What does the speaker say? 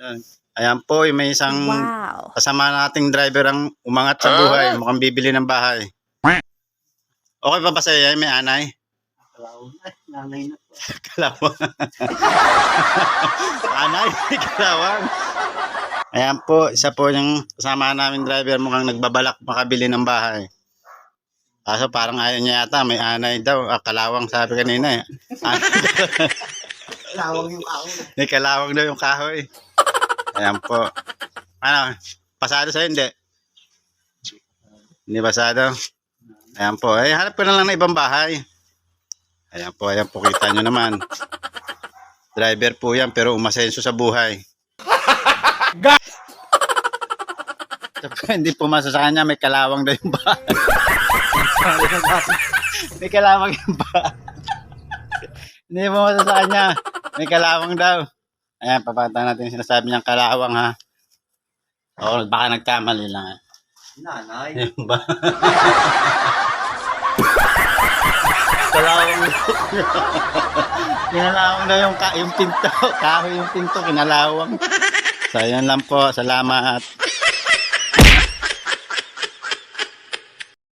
Yan. Ayan po, yung may isang Wow. kasama nating driver ang umangat sa buhay. Mukhang bibili ng bahay. Okay pa ba sa'yo yan? May anay? Kalawang na. Nanay na po. Kalawang. anay, kalawang. Ayan po, isa po yung kasama namin driver mukhang nagbabalak makabili ng bahay. Kaso parang ayaw niya yata, may anay daw. Ah, kalawang sabi kanina eh. Kalawang yung ako. may kalawang daw yung kahoy. Ayan po. Ano, pasado sa'yo hindi? Hindi pasado? Ayan po. Eh, hanap ko na lang ng ibang bahay. Ayan po, ayan po, kita nyo naman. Driver po yan, pero umasenso sa buhay. Hindi pumasa sa kanya, may kalawang daw yung bahay. may kalawang yung bahay. Hindi pumasa sa kanya, may kalawang daw. Ayan, papata natin yung sinasabi niyang kalawang ha. Oo, baka nagkamali lang. Nanay. Ayun ba? kalawang kinalawang daw yung, ka, yung pinto. Kahoy yung pinto, kinalawang. So, yan lang po. Salamat.